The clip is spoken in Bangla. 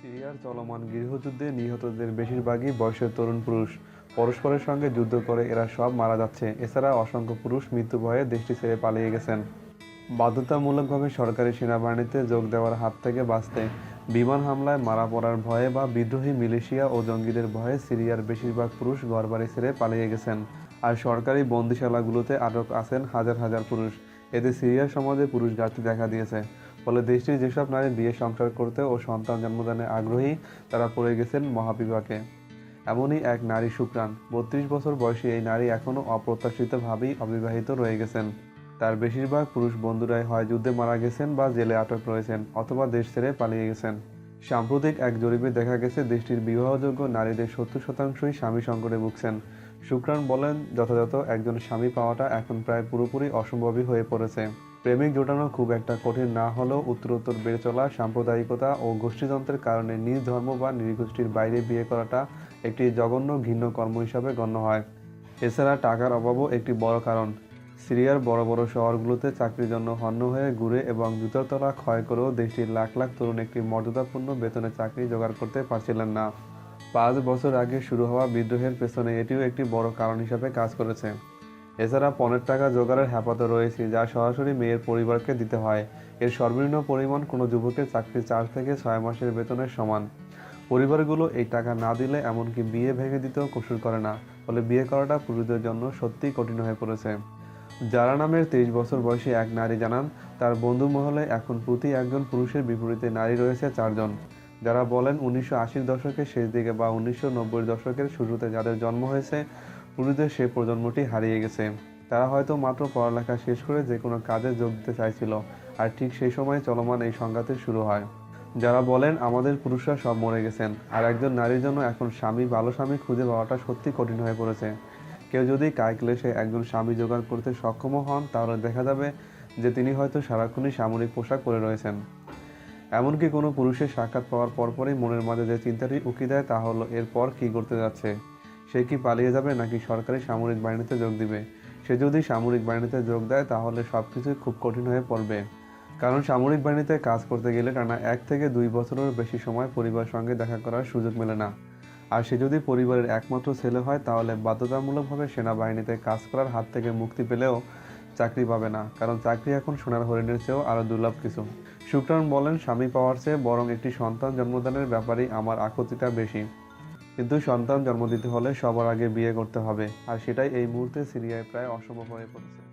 সিরিয়ার চলমান গৃহযুদ্ধে নিহতদের বেশিরভাগই বয়সের তরুণ পুরুষ। পরস্পরের সঙ্গে যুদ্ধ করে এরা সব মারা যাচ্ছে। এছাড়া অসংখ্য পুরুষ মৃত্যু ভয়ে দেশটি ছেড়ে পালিয়ে গেছেন। বাধ্যতামূলকভাবে সরকারি সেনাবাহিনীতে যোগ দেওয়ার হাত থেকে বাঁচতে বিমান হামলায় মারা পড়ার ভয়ে বা বিদ্রোহী মিলিশিয়া ও জঙ্গিদের ভয়ে সিরিয়ার বেশিরভাগ পুরুষ ঘরবাড়ি ছেড়ে পালিয়ে গেছেন। আর সরকারি বন্দিশালাগুলোতে আটক আছেন হাজার হাজার পুরুষ। এতে সিরিয়ার সমাজে পুরুষ ঘাটতি দেখা দিয়েছে। ফলে দেশটির যেসব নারী বিয়ে সংসার করতে ও সন্তান জন্মদানে আগ্রহী, তারা পড়ে গেছেন মহাবিপাকে। এমনই এক নারী শুক্রান বত্রিশ বছর বয়সী এই নারী এখনও অপ্রত্যাশিতভাবেই অবিবাহিত রয়ে গেছেন। তার বেশিরভাগ পুরুষ বন্ধুরাই হয় যুদ্ধে মারা গেছেন বা জেলে আটক রয়েছেন অথবা দেশ ছেড়ে পালিয়ে গেছেন। সাম্প্রতিক এক জরিপে দেখা গেছে, দেশটির বিবাহযোগ্য নারীদের সত্তর শতাংশই স্বামী সংকটে ভুগছেন। শুক্রান বলেন, যথাযথ একজন স্বামী পাওয়াটা এখন প্রায় পুরোপুরি অসম্ভবই হয়ে পড়েছে। প্রেমিক জোটানো খুব একটা কঠিন না হলেও উত্তরোত্তর বেড়ে চলা, সাম্প্রদায়িকতা ও গোষ্ঠীতন্ত্রের কারণে নিজ ধর্ম বা নৃগোষ্ঠীর বাইরে বিয়ে করাটা একটি জঘন্য ঘৃণ্য কর্ম হিসাবে গণ্য হয়। এছাড়া টাকার অভাবও একটি বড় কারণ। সিরিয়ার বড় বড় শহরগুলোতে চাকরির জন্য হন্য হয়ে ঘুরে এবং জুতার ক্ষয় করেও দেশটির লাখ লাখ তরুণ একটি মর্যাদাপূর্ণ বেতনে চাকরি জোগাড় করতে পারছিলেন না। পাঁচ বছর আগে শুরু হওয়া বিদ্রোহের পেছনে এটিও একটি বড় কারণ হিসাবে কাজ করেছে। এছাড়া পনেরো টাকা জোগাড়ের হ্যাপাতে রয়েছে, যা সরাসরি মেয়ের পরিবারকে দিতে হয়। এর সর্বনিম্ন পরিমাণ কোনো যুবকের চাকরি চার থেকে ছয় মাসের বেতনের সমান। পরিবারগুলো এই টাকা না দিলে এমনকি বিয়ে ভেঙে দিতেও কসুর করে না, ফলে বিয়ে করাটা পুরুষদের জন্য সত্যিই কঠিন হয়ে পড়েছে। যারা নামের তেইশ বছর বয়সী এক নারী জানান, তার বন্ধু মহলে এখন প্রতি একজন পুরুষের বিপরীতে নারী রয়েছে চারজন। যারা বলেন উনিশশো আশির দশকের শেষ দিকে বা উনিশশো নব্বই দশকের শুরুতে যাদের জন্ম হয়েছে, পুরুষদের সে প্রজন্মটি হারিয়ে গেছে। তারা হয়তো মাত্র পড়ালেখা শেষ করে যে কোনো কাজে যোগ দিতে চাইছিল, আর ঠিক সেই সময় চলমান এই সংঘাতের শুরু হয়। যারা বলেন আমাদের পুরুষরা সব মরে গেছেন, আর একজন নারীর জন্য এখন স্বামী ভালো স্বামী খুঁজে পাওয়াটা সত্যি কঠিন হয়ে পড়েছে। কেউ যদি কায়ক্লেশে একজন স্বামী জোগাড় করতে সক্ষম হন, তাহলে দেখা যাবে যে তিনি হয়তো সারাক্ষণই সামরিক পোশাক পরে রয়েছেন। এমনকি কোনো পুরুষের সাক্ষাৎ পাওয়ার পরপরই মনের মাঝে যে চিন্তাটি উকি দেয়, তা হলো, এরপর কি করতে যাচ্ছে? সে কি পালিয়ে যাবে নাকি সরকারি সামরিক বাহিনীতে যোগ দিবে? সে যদি সামরিক বাহিনীতে যোগ দেয়, তাহলে সব কিছুই খুব কঠিন হয়ে পড়বে। কারণ সামরিক বাহিনীতে কাজ করতে গেলে টানা এক থেকে দুই বছরের বেশি সময় পরিবারের সঙ্গে দেখা করার সুযোগ মেলে না। আর সে যদি পরিবারের একমাত্র ছেলে হয়, তাহলে বাধ্যতামূলকভাবে সেনাবাহিনীতে কাজ করার হাত থেকে মুক্তি পেলেও চাকরি পাবে না। কারণ চাকরি এখন সোনার হরিণের চেয়েও আরও দুর্লভ কিছু। শুক্রান বলেন, স্বামী পাওয়ার চেয়ে বরং একটি সন্তান জন্মদানের ব্যাপারেই আমার আকুতিটা বেশি। কিন্তু সন্তান জন্ম দিতে হলে সবার আগে বিয়ে করতে হবে, আর সেটাই এই মুহূর্তে সিরিয়ায় প্রায় অসম্ভব হয়ে পড়েছে।